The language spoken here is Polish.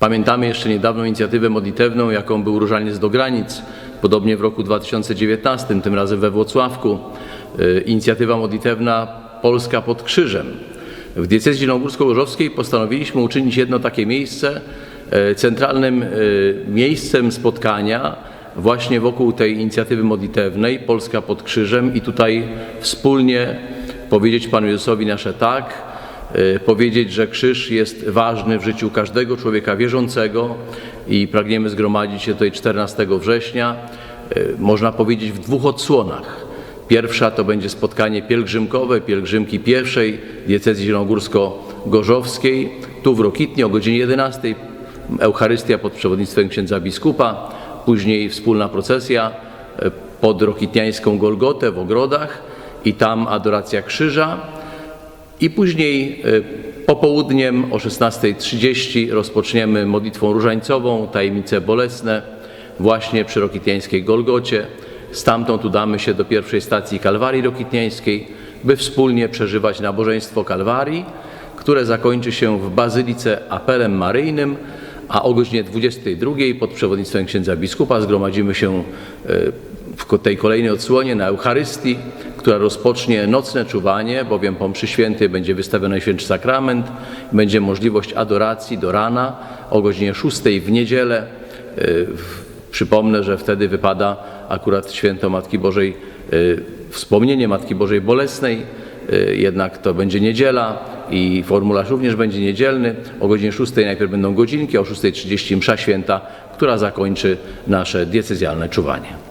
Pamiętamy jeszcze niedawną inicjatywę modlitewną, jaką był Różaniec do granic, podobnie w roku 2019, tym razem we Włocławku. Y, Inicjatywa modlitewna Polska pod krzyżem. W diecezji zielonogórsko-gorzowskiej postanowiliśmy uczynić jedno takie miejsce e, centralnym e, miejscem spotkania właśnie wokół tej inicjatywy modlitewnej Polska pod krzyżem i tutaj wspólnie powiedzieć Panu Jezusowi nasze tak, powiedzieć, że krzyż jest ważny w życiu każdego człowieka wierzącego i pragniemy zgromadzić się tutaj 14 września, e, można powiedzieć w dwóch odsłonach. Pierwsza to będzie spotkanie pielgrzymkowe, pielgrzymki pierwszej diecezji zielonogórsko-gorzowskiej, tu w Rokitnie o godzinie 11. Eucharystia pod przewodnictwem księdza biskupa, później wspólna procesja e, pod rokitniańską Golgotę w ogrodach i tam adoracja krzyża. I później e, popołudniem o 16.30 rozpoczniemy modlitwą różańcową, tajemnice bolesne, właśnie przy Rokitniańskiej Golgocie. Stamtąd udamy się do pierwszej stacji Kalwarii Rokitniańskiej, by wspólnie przeżywać nabożeństwo Kalwarii, które zakończy się w Bazylice apelem maryjnym, a o godzinie 22 pod przewodnictwem księdza biskupa zgromadzimy się e, w tej kolejnej odsłonie na Eucharystii, która rozpocznie nocne czuwanie, bowiem po mszy świętej będzie wystawiony Najświętszy Sakrament, będzie możliwość adoracji do rana o godzinie 6 w niedzielę. W- Przypomnę, że wtedy wypada akurat święto Matki Bożej, e, wspomnienie Matki Bożej Bolesnej, e, jednak to będzie niedziela i formularz również będzie niedzielny. O godzinie 6 najpierw będą godzinki, o 6.30 msza święta, która zakończy nasze diecezjalne czuwanie.